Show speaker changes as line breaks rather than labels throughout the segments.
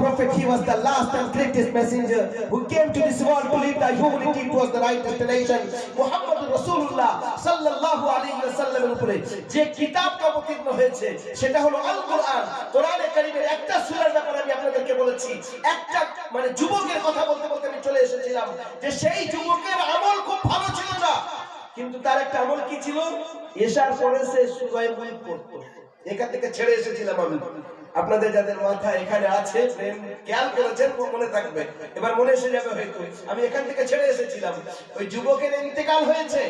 prophet, he was the last and greatest messenger who came to this world, believed that humanity was the right destination. Muhammad Rasulullah sallallahu alayhi wa sallam উপরে যে কিতাবটা অবতীর্ণ হয়েছে সেটা হলো আল কোরআন কোরআনে কারিমের একটা সূরার ব্যাপারে আমি আপনাদেরকে বলেছি। একটা মানে যুবকের কথা বলতে বলতে আমি চলে এসেছিলাম যে সেই যুবকের আমল খুব ভালো ছিল না। কিন্তু তার একটা আমল কি ছিল? এশার পরে সে সুরায় পড়তো। এখান থেকে ছেড়ে এসেছিলাম আমি। আপনাদের যাদের মাথা এখানে আছে প্রেম, খেয়াল করেছেন? মনে থাকবে। এবার মনে এসে যাবে হয়তো। আমি এখান থেকে ছেড়ে এসেছিলাম। ওই যুবকের ইন্তেকাল হয়েছে।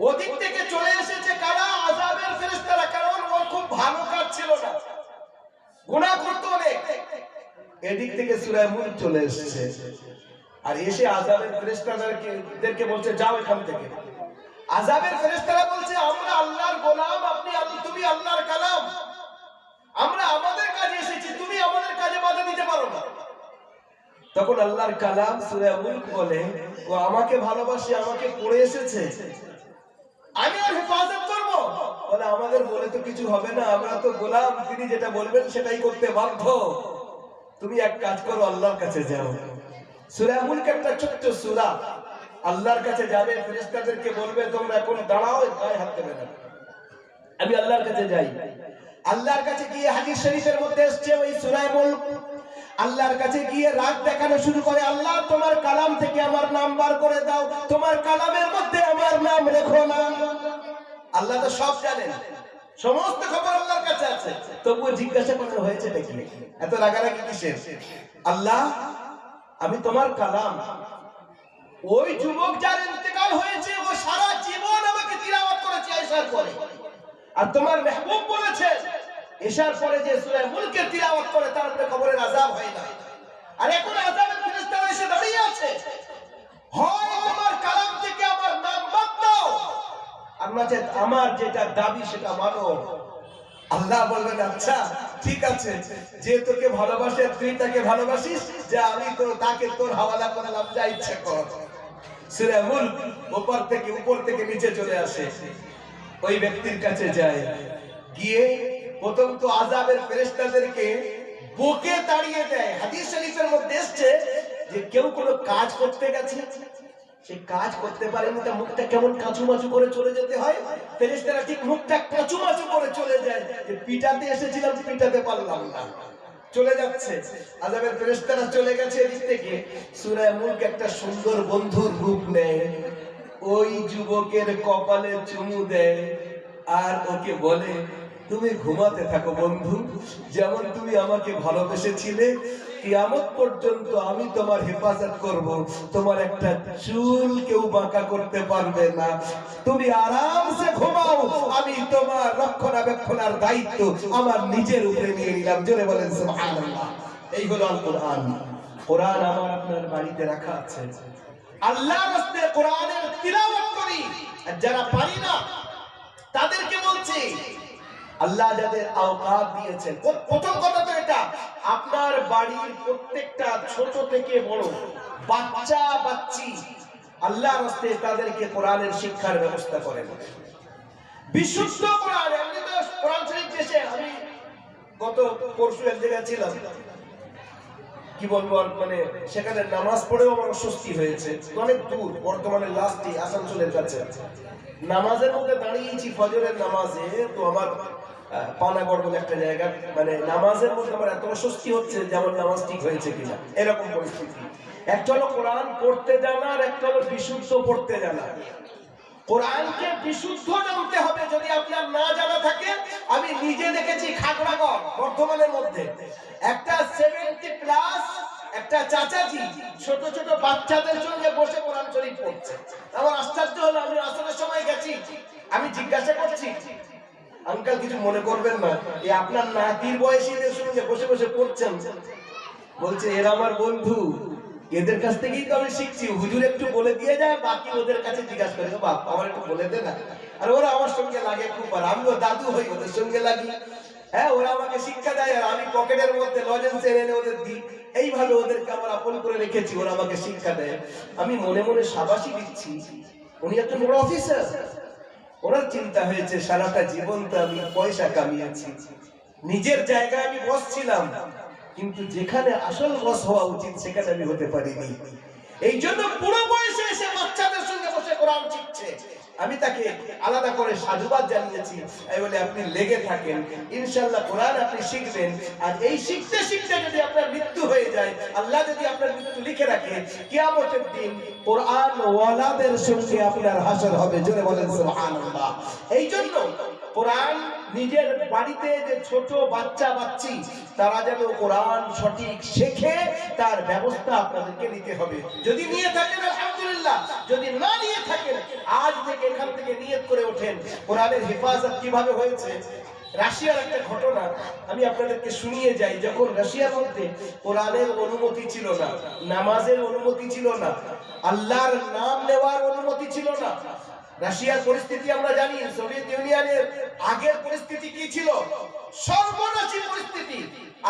ওদিক থেকে চলে এসেছে কারা? আজাবের ফেরেশতারা। কারণ ও খুব ভালো কাজ ছিল না। গুনাহ করতো অনেক। এদিক থেকে সূরা মুলক চলে এসেছে। আর এসে আজাবের ফেরেশতাদেরকে দেরকে বলছে, যাও এখান থেকে। আজাবের ফেরেশতারা বলছে, আমরা আল্লাহর গোলাম। আপনি তুমি আল্লাহর কালাম। আমরা আমাদের কাজে এসেছি, তুমি আমাদের কাজে বাধা দিতে পারো না। তখন আল্লাহর কালাম সূরা মুলক বলে, ও, আমাকে ভালোবাসে, আমাকে পড়ে এসেছে। আমি আর হেফাজত করব? বলে, আমাদের বলে তো কিছু হবে না, আমরা তো গোলাম, তিনি যেটা বলবেন সেটাই করতে বাধ্য। তুমি এক কাজ করো, আল্লাহর কাছে যাও। সূরা মুলক একটা ছোট্ট সূরা। আল্লাহর কাছে যাবে, ফেরেশতাদেরকে বলবে, তোমরা এখন দাঁড়াও, গায়ে হাত দেবে না। আমি আল্লাহর কাছে যাই। আল্লাহর কাছে গিয়ে হাদিস শরীফের মধ্যে এসছে ওই সূরা মুলক। আল্লাহর কাছে গিয়ে রাগ দেখানো শুরু করে, আল্লাহ, তোমার কালাম থেকে আমার নাম বার করে দাও, তোমার কালামের মধ্যে আমার নাম রেখো না। আল্লাহ তো সব জানেন। সমস্ত খবর আল্লাহর কাছে আছে। তবুও জিজ্ঞাসা করা হয়েছে নাকি এত রাগারাগি কিসের? আল্লাহ, আমি তোমার কালাম। ওই যুবক যার ইন্তেকাল হয়েছে, ও সারা জীবন আমাকে তিলাওয়াত করেছে আয়েশার পরে। আর তোমার মেহবুব বলেছে, এশার পরে যে সূরা মুলকে তিলাওয়াত করে, তার উপরে কবরের আযাব হয় না। আর এখন আযাবের ফেরেশতারা এসে দাঁড়িয়ে আছে। হয় তোমার কালাম থেকে আমার নাম বাদ দাও। আমরা যে আমার যেটা দাবি, সেটা মানো। আল্লাহ বলবেন আচ্ছা ঠিক আছে। যে তোকে ভালোবাসে, তুই তাকে ভালোবাসিস, যে আমি তো, তাকে তোর হাওয়ালা করলাম যা ইচ্ছা কর। সূরা মুলক উপর থেকে উপর থেকে, নিচে চলে আসে। ওই ব্যক্তির কাছে যায়। গিয়ে প্রথম তো আজাবের ফেরেশতাদেরকে বুকে তাড়িয়ে দেয়। হাদিস শরীফের মধ্যে এসছে যে কেউ কোনো কাজ করতে গেছে, সে কাজ করতে পারেনি তা মুখটা কেমন কাঁচুমাচু করে চলে যেতে হয়। ফেরেশতারা ঠিক মুখটা কাঁচুমাচু করে চলে যায় যে পিটাতে এসেছিলাম পিটাতে পারলাম না। চলে যাচ্ছে। আজাবের ফেরেশতারা চলে গেছে এদিক থেকে। সূরা মুলক একটা সুন্দর বন্ধুর রূপ নেয়। ওই যুবকের কপালে চুমু দেয় আর ওকে বলে, তুমি ঘুমাতে থাকো বন্ধু। যেমন তুমি আমাকে ভালোবেসেছিলে, কিয়ামত পর্যন্ত আমি তোমার হেফাজত করব। তোমার একটা চুল কেউ বাঁকা করতে পারবে না। তুমি আরামসে ঘুমাও। আমি তোমার রক্ষণাবেক্ষণার দায়িত্ব আমার নিজের উপরে নিয়ে নিলাম। জোরে বলেন, সুবহানাল্লাহ। এই হলো আল কোরআন কোরআন আমার আপনার বাড়িতে রাখা আছে। আল্লাহ রাস্তে কোরআনের তিলাওয়াত করি। আর যারা পারি না, তাদেরকে বলছি, আল্লাহ যাদের আওকাত দিয়েছেন প্রথম কথা তো এটা, আপনার বাড়ির প্রত্যেকটা ছোট থেকে বড়, বাচ্চা, বাচ্চি, আল্লাহ রাস্তে তাদেরকে কোরআনের শিক্ষার ব্যবস্থা করেন। বিশুদ্ধ কোরআন এমনি তো কোরআন শরীফ দেশে আমি গত পরশু এক জায়গায় ছিলাম কি বলব মানে সেখানে নামাজ পড়েও আমার অস্বস্তি হয়েছে। অনেক দূর, বর্তমানে লাস্টে আসানসোলের কাছে। নামাজের মধ্যে দাঁড়িয়েছি, ফজরের নামাজে, তো আমার পানাগড় বলে একটা জায়গা মানে নামাজের মধ্যে আমার এত অস্বস্তি হচ্ছে যে আমার নামাজ ঠিক হয়েছে কিনা। এরকম পরিস্থিতি। একটা হলো কোরআন পড়তে জানা আর একটা হলো বিশুদ্ধ পড়তে জানা। কোরআনকে বিশুদ্ধ জানতে হবে যদি আপনার না জানা থাকে। আমি নিজে দেখেছি খাগড়াগড়, বর্ধমানের মধ্যে। একটা সেভেন্টি প্লাস একটা চাচাজি ছোট ছোট বাচ্চাদের সঙ্গে বসে কোরআন শরীফ পড়ছে। আমার আশ্চর্য হলো, আমি আসরের সময় গেছি। আমি জিজ্ঞাসা করছি, আঙ্কাল, কিছু মনে করবেন না? এই আপনার নাতির বয়সীদের সঙ্গে বসে বসে পড়ছেন? বলছে, এরা আমার বন্ধু। এদের কাছ থেকেই তো আমি শিখছি। হুজুর একটু বলে দিয়ে যায়, বাকি ওদের কাছে জিজ্ঞাসা করে বাপ, আমার একটু বলে দে না। আর ওরা আমার সঙ্গে লাগে খুব, আর আমিও দাদু হই, ওদের সঙ্গে লাগি। হ্যাঁ ওরা আমাকে শিক্ষা দেয়, আর আমি পকেটের মধ্যে লজেন্স এনে ওদের দিই। এইভাবে ওদেরকে আমার আপন করে রেখেছি, ওরা আমাকে শিক্ষা দেয়। আমি মনে মনে সাবাসী দিচ্ছি, উনি একটা বড় অফিসার ওনার চিন্তা হয়েছে, সারাটা জীবন তো আমি পয়সা কামিয়েছি। নিজের জায়গায় আমি বসছিলাম। কিন্তু যেখানে আসল বস হওয়া উচিত, সেখানে আমি হতে পারিনি। এই জন্য পুরো বয়সে এসে বাচ্চাদের সঙ্গে বসে কোরআন শিখছে। আমি তাকে আলাদা করে সাধুবাদ জানিয়েছি। এই বলে, আপনি লেগে থাকেন। ইনশাল্লাহ কোরআন আপনি শিখবেন। আর এই শিখতে শিখতে যদি আপনার মৃত্যু হয়ে যায়, আল্লাহ যদি আপনার মৃত্যু লিখে রাখে, কিয়ামতের দিন কোরআন ওয়ালাদের সঙ্গে আপনার হাসর হবে। জোরে বলেন, সুবহানাল্লাহ। এই জন্য কোরআন নিজের বাড়িতে যে ছোট বাচ্চা বাচ্চি তারা যেন কোরআন সঠিক শেখে, তার ব্যবস্থা আপনাদেরকে নিতে হবে। যদি নিয়ে থাকেন, আলহামদুলিল্লাহ। যদি না নিয়ে থাকেন আজ থেকে এখান থেকে নিয়ত করে ওঠেন। কোরআনের হেফাজত কীভাবে হয়েছে? রাশিয়ার একটা ঘটনা, আমি আপনাদেরকে শুনিয়ে যাই। যখন রাশিয়ার মধ্যে কোরআনের অনুমতি ছিল না, নামাজের অনুমতি ছিল না, আল্লাহর নাম নেওয়ার অনুমতি ছিল না, রাশিয়ার পরিস্থিতি আমরা জানি, সোভিয়েত ইউনিয়নের আগের পরিস্থিতি কি ছিল? সর্বনাশী পরিস্থিতি।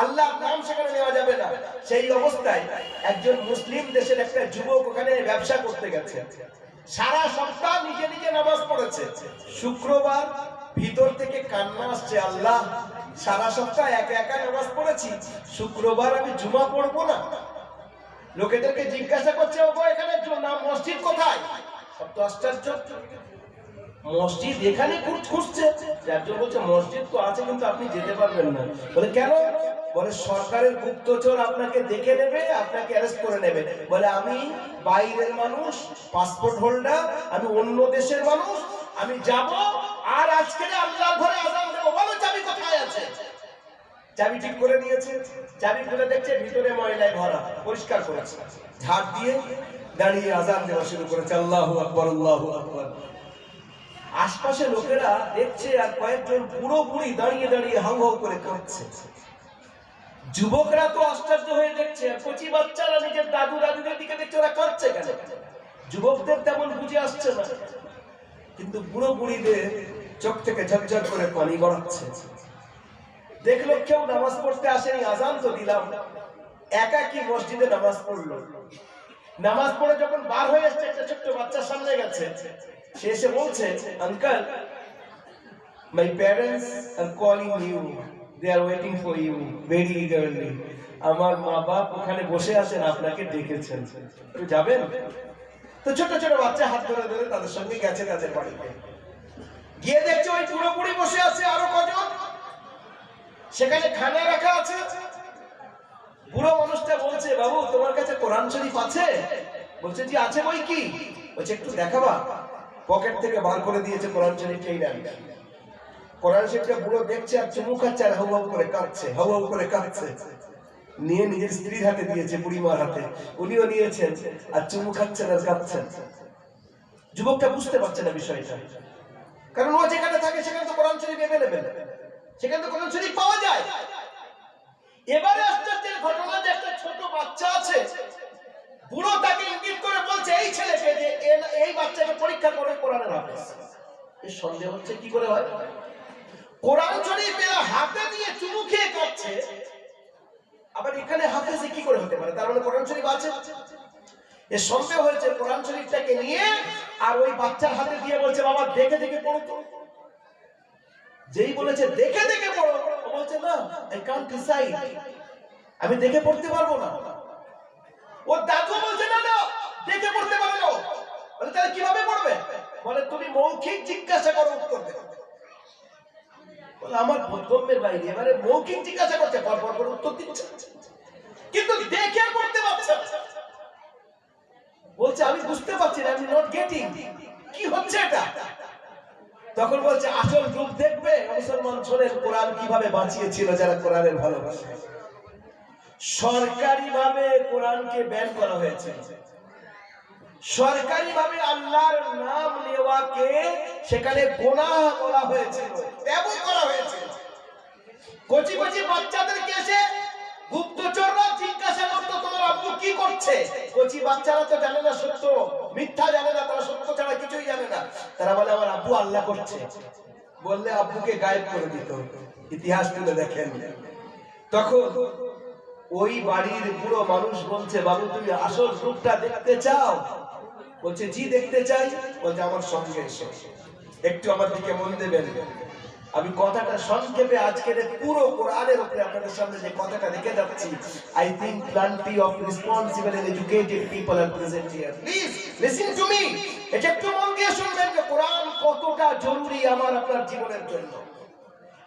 আল্লাহর নাম সেখানে নেওয়া যাবে না। সেই অবস্থায় একজন মুসলিম দেশের একটা যুবক ওখানে ব্যবসা করতে গেছে। সারা সপ্তাহ নিজে নিজে নামাজ পড়েছে। শুক্রবার ভিতর থেকে কান্না আসছে, আল্লাহ, সারা সপ্তাহ একা একা নামাজ পড়েছি, শুক্রবার আমি জুমা পড়ব না? লোকেদেরকে জিজ্ঞাসা করছে, ওগো, এখানে মসজিদ কোথায়? সব তো আশ্চর্য। মসজিদ এখানে খুঁজছে। একজন বলছে, মসজিদ তো আছে, কিন্তু আপনি যেতে পারবেন না। বলে, কেন? বলে, সরকারের গুপ্তচর আপনাকে দেখে নেবে, আপনাকে অ্যারেস্ট করে নেবে। বলে, আমি বাইরের মানুষ, পাসপোর্ট হোল্ডার, আমি অন্য দেশের মানুষ, আমি যাব আর আজকে আল্লাহর ঘরে আজান চাবি কোথায় আছে? চাবি ঠিক করে নিয়েছে। চাবি খুলে দেখছে ভিতরে ময়লায় ভরা, পরিষ্কার করেছে। ঝাড় দিয়ে দাঁড়িয়ে আজান দেওয়া শুরু করেছে। আল্লাহু আকবার আল্লাহু আকবার। আশপাশে লোকেরা দেখছে আর কয়েকজন পুরো পুরি দাঁড়িয়ে দাঁড়িয়ে হাউ হাউ করে কাঁদছে। যুবকরা তো আশ্চর্য হয়ে দেখছে, আর কচি বাচ্চারা নিজের দাদু দাদুদের দিকে দেখছে, ওরা কাঁদছে কেন? যুবকদের তেমন বুঝে আসছে না। কিন্তু বুড়ো বুড়িদের চোখ থেকে ঝকঝক করে পানি গড়াচ্ছে। দেখল কেউ নামাজ পড়তে আসেনি, আজান তো দিলাম। একা কি মসজিদে নামাজ পড়ল। নামাজ পড়ে যখন বার হয়ে এসছে, একটা ছোট্ট বাচ্চার সামনে গেছে। সে এসে বলছে uncle my parents are calling you they are waiting for you very eagerly আমার মা বাপ ওখানে বসে আছেন, আপনাকে ডেকেছেন। একটু যাবেন? তো ছোট ছোট বাচ্চা হাত ধরে ধরে তাদের সঙ্গে গেছে তাদের বাড়িতে। গিয়ে দেখছে ওই পুরোপুরি বসে আছে আরও কজন। সেখানে খানা রাখা আছে। বুড়ো মানুষটা বলছে, বাবু, তোমার কাছে কোরআন শরীফ আছে? বলছে, জি, আছে বই কি? বলছে, একটু দেখাবা। পকেট থেকে বার করে দিয়েছে কোরআন শরীফ এই নেন কোরআন শরীফটা বুড়ো দেখছে আর চুমু খাচ্ছে আর হাউ হাউ করে কাঁদছে, হাউ হাউ করে কাঁদছে। নিয়ে নিজের স্ত্রীর হাতে দিয়েছে, বুড়িমার হাতে। উনিও নিয়েছেন আর চুমু খাচ্ছেন আর কাঁদছেন। যুবকটা বুঝতে পারছে না বিষয়টা। কারণ ও যেখানে থাকে, সেখানে তো কোরআন শরীফ এভেলেবেল সেখানে তো কোরআন শরীফ পাওয়া যায়। এবারে আশ্চর্যের ঘটনা যে একটা ছোট বাচ্চা আছে বুড়ো তাকে ইঙ্গিত করে বলছে, এই যে এই বাচ্চাকে পরীক্ষা করে কোরআনের হাফেজ। সন্দেহ হচ্ছে, কি করে হয়? কোরআন হাতে দিয়ে চুমু খেয়ে আবার এখানে কি করে হতে পারে? তার মানে কোরআন শরীফ আছে। এর সন্দেহ হয়েছে, কোরআন শরীফটাকে নিয়ে আর ওই বাচ্চার হাতে দিয়ে বলছে, বাবা, দেখে দেখে পড়ো তো। যেই বলেছে, দেখে দেখে পড়ো। বলছে, না আই কান্ট ডিসাইড আমি দেখে পড়তে পারব না। ও দাদু বলছে না না দেখে পড়তে পারবে না। বলে, তাহলে কীভাবে পড়বে? বলে, তুমি মৌখিক জিজ্ঞাসা করো উত্তর দেবে। আমার বাইরে। এবারে মৌখিক জিজ্ঞাসা করছে পর পর করে উত্তর দিচ্ছে। কিন্তু দেখে পড়তে পারছে বলছে, আমি বুঝতে পারছি না, আমি নট গেটিং কি হচ্ছে এটা? তখন বলছে, আসল রূপ দেখবে মুসলমান কোরআন কীভাবে বাঁচিয়েছিল যারা কোরআনের ভালোবাসে? সরকারি ভাবে কোরআনকে ব্যান করা হয়েছে। সরকারি ভাবে আল্লাহর নাম নেওয়াকে সেখানে গোনাহ বলা হয়েছে ত্যাগ করা হয়েছে। কচি কচি বাচ্চাদেরকে এসে গুপ্তচররা জিজ্ঞাসা করতো, তোমার আব্বু কি করছে? কচি বাচ্চারা তো জানে না সত্য, মিথ্যা জানে না, তারা সত্য ছাড়া কিছুই জানে না। তারা বলে, আমার আব্বু আল্লাহ করছে। বললে, আব্বুকে গায়েব করে দিত। ইতিহাস তুলে দেখেন। তখন ওই বাড়ির পুরো মানুষ বলছে, বাবু, তুমি আসল রূপটা দেখতে চাও? বলছে, জি, দেখতে চাই। বলছে, আমার সঙ্গে এসো। একটু আমার দিকে মন দেবেন। আমি কথাটা সংক্ষেপে আজকের পুরো কোরআনের উপরে আপনাদের সামনে যে কথাটা রেখে যাচ্ছি I think plenty of responsible and educated people are present here please listen to me এটা একটু মন দিয়ে শুনবেন যে কোরআন কতটা জরুরি আমার আপনার জীবনের জন্য।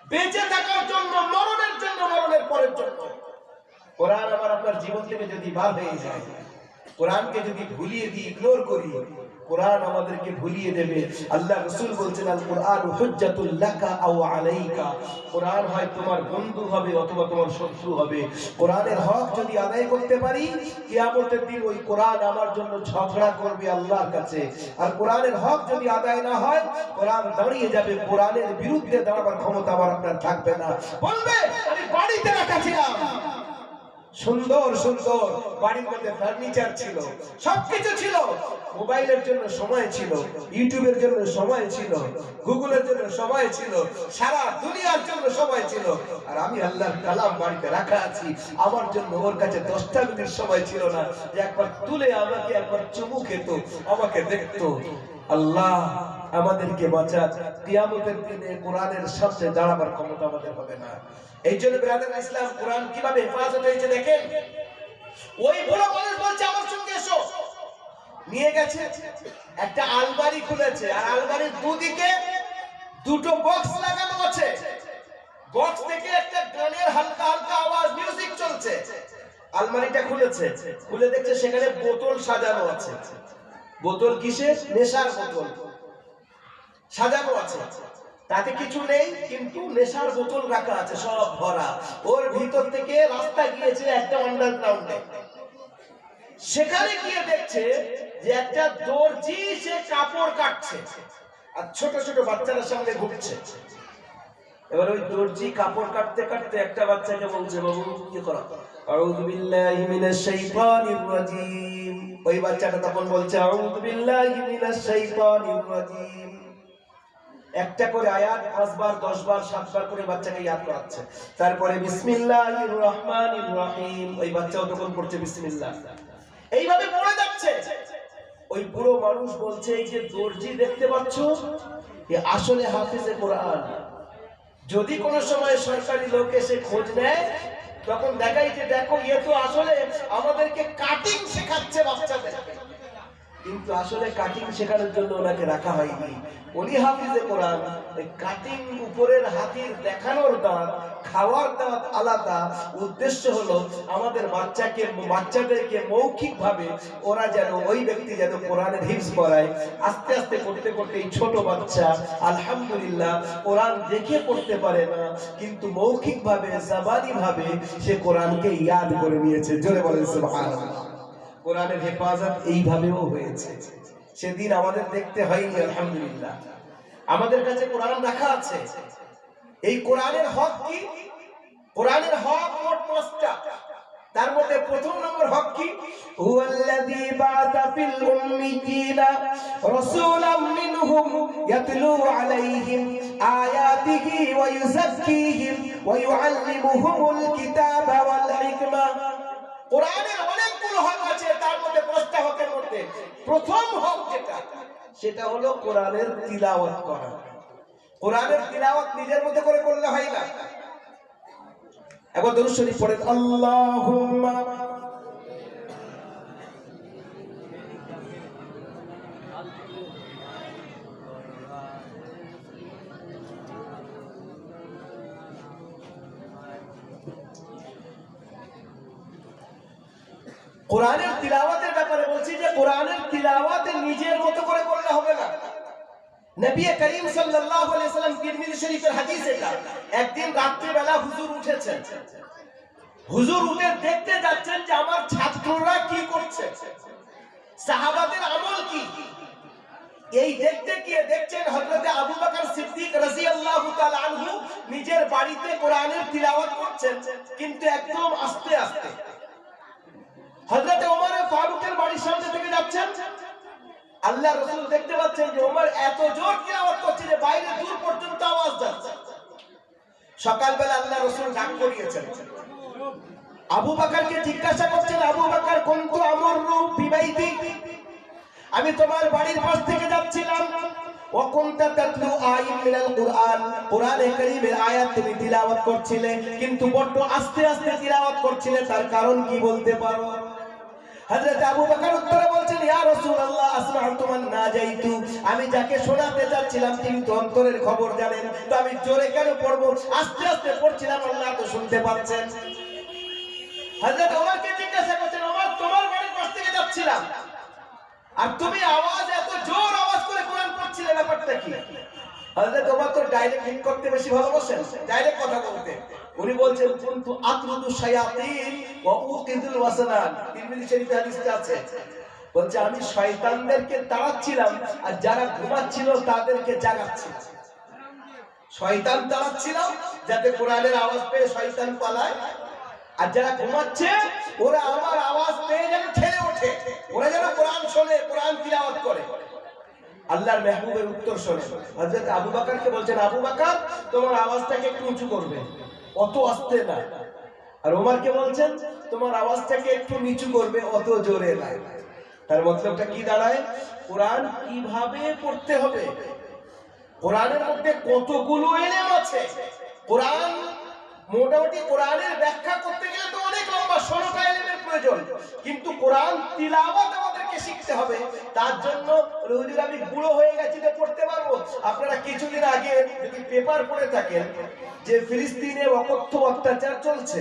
বেঁচে থাকার জন্য, মরণের জন্য, মরণের পরের জন্য। কোরআন আমার আপনার জীবন থেকে যদি বার হয়ে যায়, কোরআনকে যদি ভুলিয়ে দিই ইগনোর করি, কোরআন আমাদেরকে ভুলিয়ে দেবে। আল্লাহ রসুল বলছেন আল কোরআন হুজ্জাতুল আও আলাইকা। কোরআন হয় তোমার বন্ধু হবে অথবা তোমার শত্রু হবে। কোরআনের হক যদি আদায় করতে পারি, কিয়ামতের দিন ওই কোরআন আমার জন্য ঝগড়া করবে আল্লাহর কাছে। আর কোরআনের হক যদি আদায় না হয়, কোরআন দাঁড়িয়ে যাবে, কোরআনের বিরুদ্ধে দাঁড়াবার ক্ষমতা আমার আপনার থাকবে না। বলবে, আমি বাড়িতে রাখা ছিলাম। সুন্দর সুন্দর বাড়ির মধ্যে ফার্নিচার ছিল, সবকিছু ছিল। মোবাইলের জন্য সময় ছিল, ইউটিউবের জন্য সময় ছিল, গুগলের জন্য সময় ছিল, সারা দুনিয়ার জন্য সময় ছিল। আর আমি আল্লাহর কালাম বাড়িতে রাখা আছি, আমার জন্য ওর কাছে দশটা মিনিট সময় ছিল না। যে একবার তুলে আমাকে, একবার চুমু খেত, আমাকে দেখতো। আল্লাহ আমাদেরকে বাঁচান কিয়ামতের দিনে কোরআনের সামনে দাঁড়াবার ক্ষমতা আমাদের হবে না। এই জন্য ব্রাদার ইসলাম, কোরআন কীভাবে হেফাজত হয়েছে দেখেন? ওই বুড়ো মানুষ বলছে, আমার সঙ্গে এসো। নিয়ে গেছে, একটা আলমারি খুলেছে, আর আলমারির দুদিকে দুটো বক্স লাগানো আছে। বক্স থেকে একটা গানের হালকা হালকা আওয়াজ, মিউজিক চলছে। আলমারিটা খুলেছে। খুলে দেখছে সেখানে বোতল সাজানো আছে। বোতল কিসের? নেশার বোতল। সাজানো আছে। তাতে কিছু নেই, কিন্তু নেশার বোতল রাখা আছে, সব ভরা। ওর ভিতর থেকে রাস্তা গিয়েছে একটা আন্ডারগ্রাউন্ডে সেখানে গিয়ে দেখছে যে একটা দর্জি সে কাপড় কাটছে আর ছোট ছোট বাচ্চারা সামনে ঘুরছে। এবার ওই দর্জি কাপড় কাটতে কাটতে একটা বাচ্চাকে বলছে, বাবু, কি করো? আউযু বিল্লাহি মিনাশ শাইতানির রাজিম। ওই বাচ্চাটা তখন বলছে, আউযু বিল্লাহি মিনাশ শাইতানির রাজিম। একটা করে আয়াত পাঁচবার, দশবার, সাতবার করে বাচ্চাকে ইয়াদ করাচ্ছে। তারপরে ওই বাচ্চাও তখন পড়ছে বিসমিল্লাহ। এইভাবে পড়ে যাচ্ছে। ওই বুড়ো মানুষ বলছে, এই যে দর্জি দেখতে পাচ্ছ, এ আসলে হাফিজে কোরআন। যদি কোনো সময় সরকারি লোক এসে খোঁজ নেয়, তখন দেখাই যে, দেখো ইয়ে তো আসলে আমাদেরকে কাটিং শেখাচ্ছে বাচ্চাদেরকে। কিন্তু আসলে কাটিং শেখানোর জন্য ওনাকে রাখা হয়নি। উনি হাফিজে কোরআন কাটিং উপরের হাতির দেখানোর দাঁত খাওয়ার দাঁত আলাদা। উদ্দেশ্য হলো আমাদের বাচ্চাকে, বাচ্চাদেরকে মৌখিক ভাবে ওরা যেন ওই ব্যক্তি যেন কোরআনের হিফজ করায়। আস্তে আস্তে করতে করতে এই ছোট বাচ্চা, আলহামদুলিল্লাহ, কোরআন দেখে পড়তে পারে না, কিন্তু মৌখিক ভাবে জাবানি ভাবে সে কোরআনকে ইয়াদ করে নিয়েছে। জোরে বলেন সুবহানাল্লাহ। কোরআনের হেফাজত এইভাবেও হয়েছে। সেদিন আমাদের দেখতে হয়নি, আলহামদুলিল্লাহ। আমাদের কাছে কোরআন রাখা আছে। এই কোরআনের হক কি? কোরআনের হক মোট পাঁচটা। তার মধ্যে প্রথম নম্বর হক কি? হুয়াল্লাযী বাআসা ফিল উম্মিয়িনা রাসূলাম মিনহুম ইয়াতলু আলাইহিম আয়াতিহি ওয়া ইউযাক্কিহিম ওয়া ইউআল্লিমুহুমুল কিতাবা ওয়াল হিকমা। কোরআনের অনেকগুলো হক আছে। মধ্যে পাঁচটা হকের মধ্যে প্রথম হক যেটা, সেটা হলো কোরআনের তিলাওয়াত করা। কোরআনের তিলাওয়াত নিজের মধ্যে করে করলে হয় না। একবার দরুদ শরীফ পড়েন, আল্লাহুম্মা কোরআনের কোরআনের তিলাওয়াতে নিজের মতো করে করলে হবে না। নবী করিম সাল্লাল্লাহু আলাইহি সাল্লাম তিরমিজি শরীফের হাদিস এটা। একদিন বেলা হুজুর উঠেছেন। হুজুর উঠে দেখতে যাচ্ছেন যে আমার ছাত্ররা কি করছে। সাহাবাদের আমল কি? এই দেখতে গিয়ে দেখছেন হযরতে আবু বকর সিদ্দিক রাদিয়াল্লাহু তাআলা আনহু নিজের বাড়িতে কোরআনের তিলাওয়াত করছেন, কিন্তু একদম আস্তে আস্তে। ফারুকের বাড়ির সামনে থেকে আল্লাহ দেখতে পাচ্ছেন যে এত জোর তিলাওয়াত করছে যে বাইরে দূর পর্যন্ত আওয়াজ যাচ্ছে। সকালবেলা আল্লাহ আবু জিজ্ঞাসা করছেন, আবু বকর বিবাইতি? আমি তোমার বাড়ির পাশ থেকে যাচ্ছিলাম। কারীমের আয়াত তুমি তিলাওয়াত করছিলে, কিন্তু বড্ড আস্তে আস্তে তিলাওয়াত করছিলে, তার কারণ কি বলতে পারো? হযরত আবু বকর উত্তরে বলছেন, ইয়া রাসূলুল্লাহ আসমা'তু মান নাজাইতু? আমি যাকে শোনাতে যাচ্ছিলাম, তিনি তো অন্তরের খবর জানেন। তো আমি জোরে কেন পড়ব? আস্তে আস্তে পড়ছিলাম, আল্লাহ তো শুনতে পাচ্ছেন। হযরত ওমরকে জিজ্ঞাসা করছেন, ওমর, তোমার বাড়ির পাশ থেকে যাচ্ছিলাম? আর তুমি আওয়াজ এত জোর আওয়াজ করে কোরআন পড়ছিলে, ব্যাপারটা কি? হযরত ওমর তো ডাইরেক্ট হিট করতে বেশি ভালোবাসেন। ডাইরেক্ট কথা বলতে। উনি বলছেন, কুনতু আতরুদু শায়াতিন ওয়া উকিদুল ওয়াসানান। তিরমিজি শরীফে হাদিসটা আছে। বলছে, আমি শয়তানদেরকে তাড়াচ্ছিলাম আর যারা ঘুমাচ্ছিল তাদেরকে জাগাচ্ছিলাম শয়তান তাড়াচ্ছিলাম যাতে কোরআনের আওয়াজ পেয়ে শয়তান পালায়। আর যারা ঘুমাচ্ছে, ওরা আমার আওয়াজ পেয়ে যেন ঠেলে ওঠে। ওরা যেন কোরআন শোনে, কোরআন তিলাওয়াত করে। আল্লাহর মেহবুবের উত্তর শোনে। হযরত আবু বকরকে বলছেন, আবু বকর, তোমার আওয়াজটাকে একটু উঁচু করবে। অত আস্তে না। আর ওমরকে বলছেন, তোমার আওয়াজটাকে একটু নিচু করবে, অত জোরে না। তার মতলবটা কি দাঁড়ায়? কোরআন কীভাবে পড়তে হবে? কোরআনের মধ্যে কতগুলো এলেম আছে? কোরআন মোটামুটি কোরআনের ব্যাখ্যা করতে গেলে তো অনেক লম্বা, ষোলোটা এলেমের প্রয়োজন। কিন্তু কোরআন তিলাওয়াত শিখতে হবে। তার জন্য হুজুর আমি বুড়ো হয়ে গেছি যে পড়তে পারব। আপনারা কিছুদিন আগে যদি পেপার পড়ে থাকেন যে ফিলিস্তিনে অকথ্য অত্যাচার চলছে,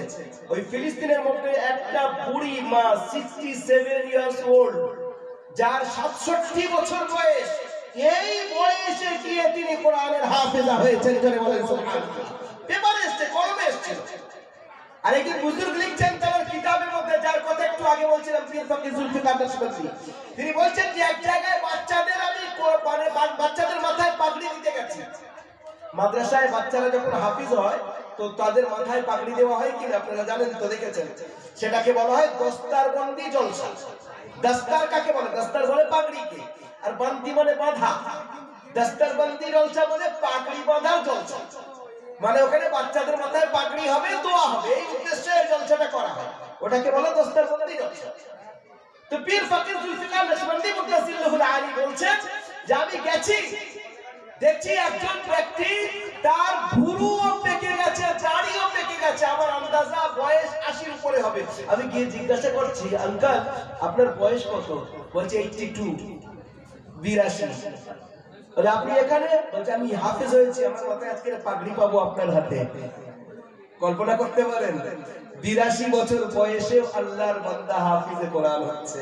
ওই ফিলিস্তিনের মধ্যে একটা বুড়ি মা সিক্সটি সেভেন ইয়ার্স ওল্ড যার সাতষট্টি বছর বয়স, এই বয়সে গিয়ে তিনি কোরআনের হাফেজা হয়েছেন সুবহানাল্লাহ। এসছে, কলমে এসছে। আর একজন বুজুর্গ লিখছেন তার কিতাবের মধ্যে যার কথা একটু আগে বলছিলাম, তিনি বলছেন যে এক জায়গায় বাচ্চাদের আমি মানে বাচ্চাদের মাথায় পাগড়ি দিতে গেছি। মাদ্রাসায় বাচ্চারা যখন হাফিজ হয়, তো তাদের মাথায় পাগড়ি দেওয়া হয় কিনা আপনারা জানেন তো দেখেছেন? সেটাকে বলা হয় দস্তার বন্দি জলসা। দস্তার কাকে বলে? দস্তার বলে পাগড়িকে। আর বন্দি মানে বাঁধা। দস্তার বন্দি জলসা মানে পাগড়ি বাঁধার জলসা। মানে ওখানে বাচ্চাদের মাথায় পাগড়ি হবে, দোয়া হবে, এই উদ্দেশ্যে জলসাটা করা হয়। ওটাকে বলে দস্তার বন্দি জলসা। তো পীর ফকির জুলফিকার নকশবন্দি মুতাসিল্লাহুল আলী বলছেন যে আমি গেছি, দেখছি একজন ব্যক্তি তার ভুরুও পেকে গেছে, দাড়িও পেকে গেছে, আমার আন্দাজা বয়স আশির উপরে হবে। আমি গিয়ে জিজ্ঞাসা করছি, আঙ্কাল, আপনার বয়স কত? বলছে এইটি টু বিরাশি। বলে, আপনি এখানে? বলছে আমি হাফেজ হয়েছি আমার মাথায় আজকে পাগড়ি পাবো আপনার হাতে। কল্পনা করতে পারেন বিরাশি বছর বয়সে আল্লাহর বান্দা হাফিজে কোরআন হচ্ছে।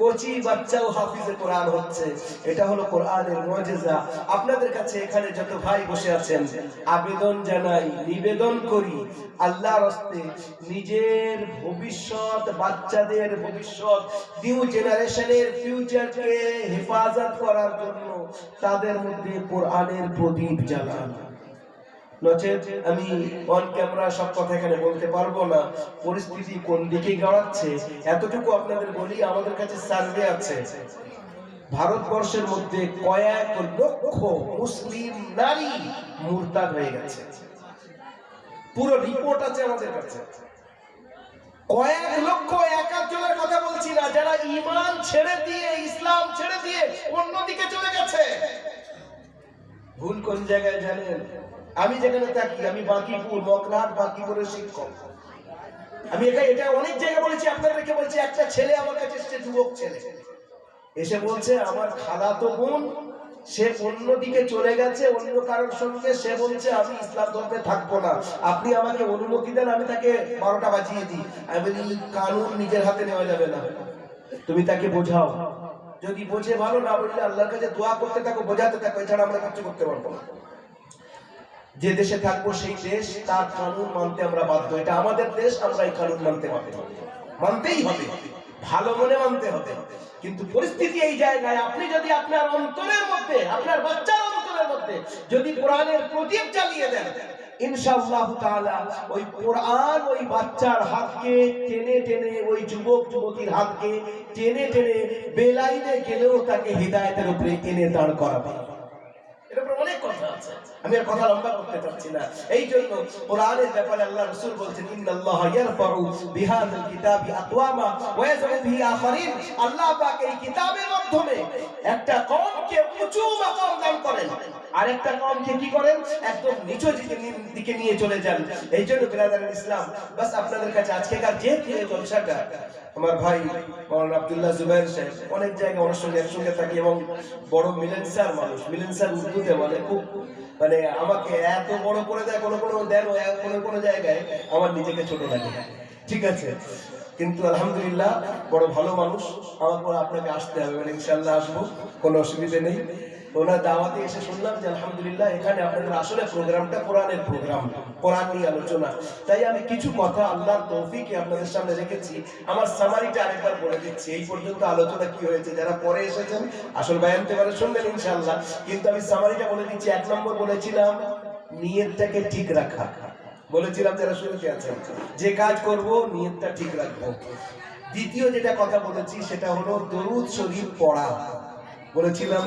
কচি বাচ্চাও হাফিজে কোরআন হচ্ছে। এটা হলো কোরআনের মজেজা। আপনাদের কাছে এখানে যত ভাই বসে আছেন, আবেদন জানাই, নিবেদন করি। আল্লাহর হস্তে নিজের ভবিষ্যৎ, বাচ্চাদের ভবিষ্যৎ নিউ জেনারেশনের ফিউচারকে হেফাজত করার জন্য তাদের মধ্যে কোরআনের প্রদীপ জ্বালান। নচেত আমি অন ক্যামেরা সব কথা এখানে বলতে পারব না। পরিস্থিতি কোন দিকে গড়াচ্ছে, এতটুকু আপনাদের বলি, আমাদের কাছে সার্ভে আছে। ভারতবর্ষের মধ্যে কয়েক লক্ষ মুসলিম নারী মুরতাদ হয়ে গেছে। পুরো রিপোর্ট আছে আমাদের কাছে। কয়েক লক্ষ এক কথা বলছি না, যারা ইমান ছেড়ে দিয়ে, ইসলাম ছেড়ে দিয়ে অন্যদিকে চলে গেছে। ভুল কোন জায়গায় জানেন? আমি যেখানে থাকি, আমি বাঁকিপুর মকরাট বাঁকিপুরের শিক্ষক। আমি এটা এটা অনেক জায়গায় বলেছি, আপনাদেরকে বলছি, একটা ছেলে আমার কাছে এসছে, যুবক ছেলে। এসে বলছে, আমার খালাতো বোন, সে অন্যদিকে চলে গেছে, অন্য কারোর সঙ্গে। সে বলছে, আমি ইসলাম ধর্মে থাকব না। আপনি আমাকে অনুমতি দেন, আমি তাকে বারোটা বাজিয়ে দিই। আমি বলি কানুন নিজের হাতে নেওয়া যাবে না। তুমি তাকে বোঝাও। যদি বোঝে ভালো, না বললে আল্লাহর কাছে দোয়া করতে থাকো, বোঝাতে থাকো, এছাড়া আমরা কিছু করতে পারব না। যে দেশে থাকব সেই দেশ তার কানুন মানতে আমরা বাধ্য। এটা আমাদের দেশ, আমরা এই কানুন মানতে বাধ্য মানতেই হবে। ভালো মনে মানতে হবে। কিন্তু পরিস্থিতি এই জায়গায় আপনি যদি আপনার অন্তরের মধ্যে, আপনার বাচ্চার অন্তরের মধ্যে যদি কোরআনের প্রদীপ জ্বালিয়ে দেন, ইনশাআল্লাহ তাআলা ওই কোরআন ওই বাচ্চার হাতকে টেনে টেনে ওই যুবক, যুবতীর হাতকে টেনে টেনে বেলাইনে গেলেও তাকে হৃদায়তের উপরে এনে দাঁড় করাবে। এর উপরে অনেক কথা আছে। আমি আর কথা লম্বা করতে চাচ্ছি না। এই জন্য কোরআনের ব্যাপারে আল্লাহ রাসূল বলছেন, ইন্নাল্লাহ ইয়ারফাউ বিহাযাল কিতাবি আকওয়ামা ওয়া ইয়াযউ বিহি আখারিন। আল্লাহ পাক এই কিতাবের মাধ্যমে একটা কওমকে উঁচু মাকাম দান করেন। আর একটা কওমকে কি করেন? একদম নিচু দিকে নিয়ে চলে যান। এই জন্য ব্রাদার ইসলাম, বাস আপনাদের কাছে আজকেকার যে জলসাটা, আমার ভাই মৌলানা আব্দুল্লাহ জুবাইর সাহেব, অনেক জায়গায় সঙ্গে একসঙ্গে থাকি এবং বড় মিলেনসার মানুষ, মিলেনসার উর্দুতে বলে খুব মানে আমাকে এত বড় করে দেয় কোনো কোনো দেন, কোনো কোনো জায়গায় আমার নিজেকে ছোট লাগে। ঠিক আছে? কিন্তু আলহামদুলিল্লাহ, বড় ভালো মানুষ। আমার পর আপনাকে আসতে হবে মানে ইনশাল্লাহ আসব, কোনো অসুবিধে নেই। ওনার দাওয়াতে এসে শুনলাম যে, আলহামদুলিল্লাহ, এখানে আপনাদের আসলে প্রোগ্রামটা কোরআনের প্রোগ্রাম কোরআন নিয়ে আলোচনা। তাই আমি কিছু কথা আল্লাহর তৌফিকে আপনাদের সামনে রেখেছি। আমার সামারিটা আরেকবার বলে দিচ্ছি। এই পর্যন্ত আলোচনা কি হয়েছে, যারা পরে এসেছেন, আসল বায়ানতে পারে শুনবেন ইনশাল্লাহ কিন্তু আমি সামারিটা বলে দিচ্ছি, এক নম্বর বলেছিলাম, নিয়তটাকে ঠিক রাখা। বলেছিলাম যারা শুনতে আছেন যে কাজ করব, নিয়তটা ঠিক রাখব। দ্বিতীয় যেটা কথা বলেছি, সেটা হলো দরুদ শরীফ পড়া। বলেছিলাম,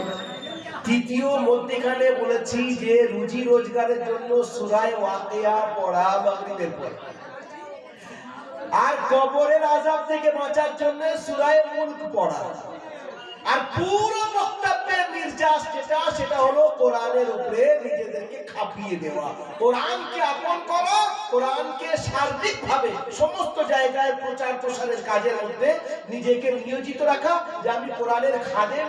তৃতীয় মধ্যেখানে বলেছি যে রুজি রোজগারের জন্য সুরায় ওয়াকিয়া পড়া মাগরিবের পর। আর কবরের আজাব থেকে বাঁচার জন্য সুরায় মুলক পড়া। আর পুরো বক্তব্যের নির্যাস যেটা, সেটা হলো কোরআনের উপরে নিজেদেরকে খাপিয়ে দেওয়া। কোরআনকে আপন করা, কোরআনকে সার্বিকভাবে সমস্ত জায়গায় প্রচার প্রসারের কাজের মধ্যে নিজেকে নিয়োজিত রাখা, যে আমি কোরআনের খাদের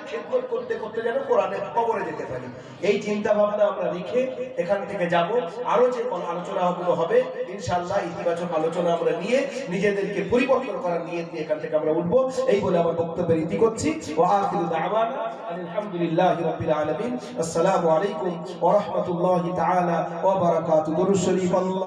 করতে করতে যেন কোরআনের কবরে যেতে পারি। এই চিন্তা ভাবনা আমরা রেখে এখান থেকে যাব। আরও যে আলোচনাগুলো হবে, ইনশাআল্লাহ ইতিবাচক আলোচনা আমরা নিয়ে নিজেদেরকে পরিবর্তন করার নিয়ে এখান থেকে আমরা উঠবো। এই বলে আমার বক্তব্যের ইতি করছি। ওয়া আখিরু দাওয়ানা আলহামদুলিল্লাহি রাব্বিল আলামিন আসসালামু আলাইকুম ওয়া রাহমাতুল্লাহি তাআলা ওয়া বারাকাতুহু দুরূদ শরীফ আল্লাহ